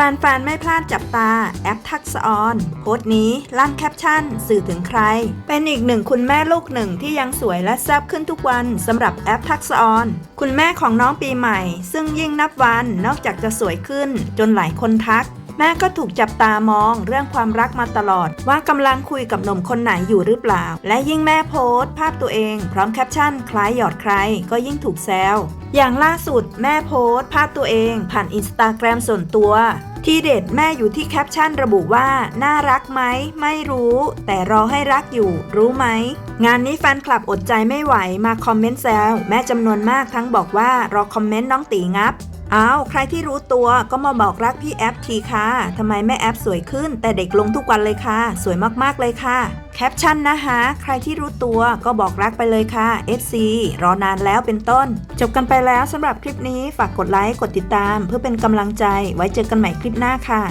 แฟนๆ ไม่พลาดจับตา แอปทักษออน โพสต์นี้ลั่นแคปชั่น สื่อถึงใคร เป็นอีกหนึ่งคุณแม่ลูกหนึ่งที่ยังสวยและแซ่บขึ้นทุกวันสำหรับแอปทักษออน คุณแม่ของน้องปีใหม่ ซึ่งยิ่งนับวันนอกจากจะสวยขึ้น จนหลายคนทัก แม่ก็ถูกจับตามองเรื่องความรักมาตลอด ว่ากำลังคุยกับหนุ่มคนไหนอยู่หรือเปล่า และยิ่งแม่โพสต์ ภาพตัวเอง พร้อมแคปชั่น คล้ายหยอดใคร ก็ยิ่งถูกแซวอย่างล่าสุดแม่โพสต์ ภาพตัวเอง ผ่านอินสตาแกรมส่วนตัว ที่เด็ดแม่อยู่ที่แคปชั่นระบุว่า น่ารักไหม ไม่รู้ แต่รอให้รักอยู่ รู้ไหม งานนี้แฟนคลับอดใจไม่ไหวมาคอมเมนต์แซวแม่จำนวนมากทั้งบอกว่ารอคอมเมนต์น้องตีงับ อ้าวใครที่รู้ตัวก็มาบอกรักพี่แอปทีค่ะทำไมแม่แอปสวยขึ้น แต่เด็กลงทุกวันเลยค่ะ สวยมากๆเลยค่ะ แคปชั่นนะคะใครที่รู้ตัวก็บอกรักไปเลยค่ะ FC รอนานแล้วเป็นต้น จบกันไปแล้วสำหรับคลิปนี้ฝากกดไลค์กดติดตาม เพื่อเป็นกำลังใจไว้เจอกันใหม่คลิปหน้าค่ะ